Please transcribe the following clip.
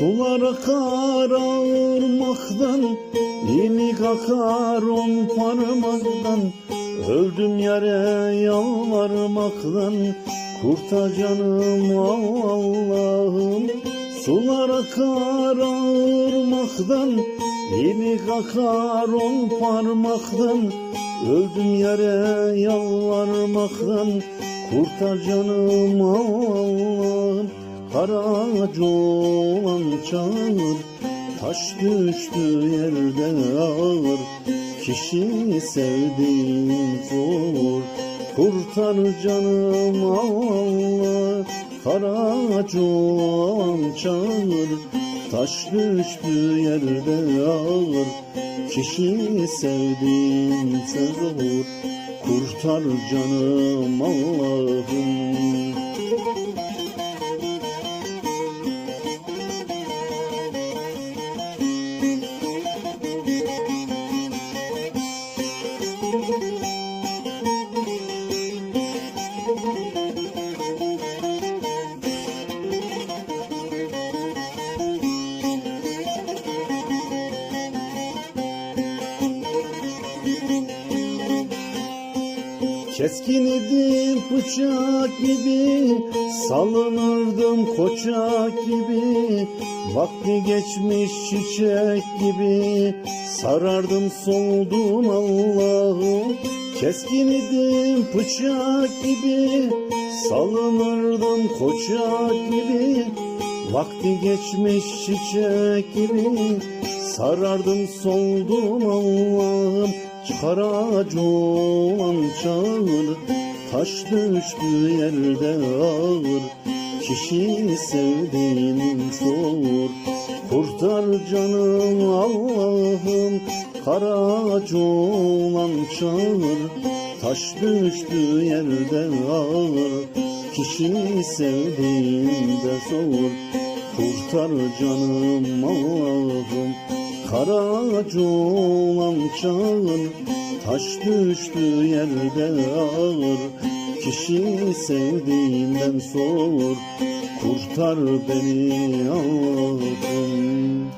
Sular akar ağırmaktan İnik akar on parmaktan. Öldüm yere yalvarmaktan Kurtar canım Allah'ım. Sular akar ağırmaktan İnik akar on parmaktan. Öldüm yere yalvarmaktan Kurtar canım Allah'ım Karaca olan çağır Taş düştü yerde ağır. Kişi sevdiğin zor Kurtar canım Allah Karaca olan çağır Taş düştü yerde ağır. Kişi sevdiğinse zor Kurtar canım Allah'ım Thank you. Keskin idim bıçak gibi Salınırdım koçak gibi. Vakti geçmiş çiçek gibi Sarardım soldum Allah'ım Keskin idim bıçak gibi Salınırdım koçak gibi. Vakti geçmiş çiçek gibi Sarardım soldum Allah'ım Karaca olan çağır Taş düştü yerde ağır. Kişi sevdiğin zor Kurtar canım Allah'ım. Karaca olan çağır Taş düştü yerde ağır. Kişi sevdiğinde zor Kurtar canım Allah'ım Karaca olan çağın Taş düştü yerde ağır. Kişi sevdiğinden sor Kurtar beni Allah'ım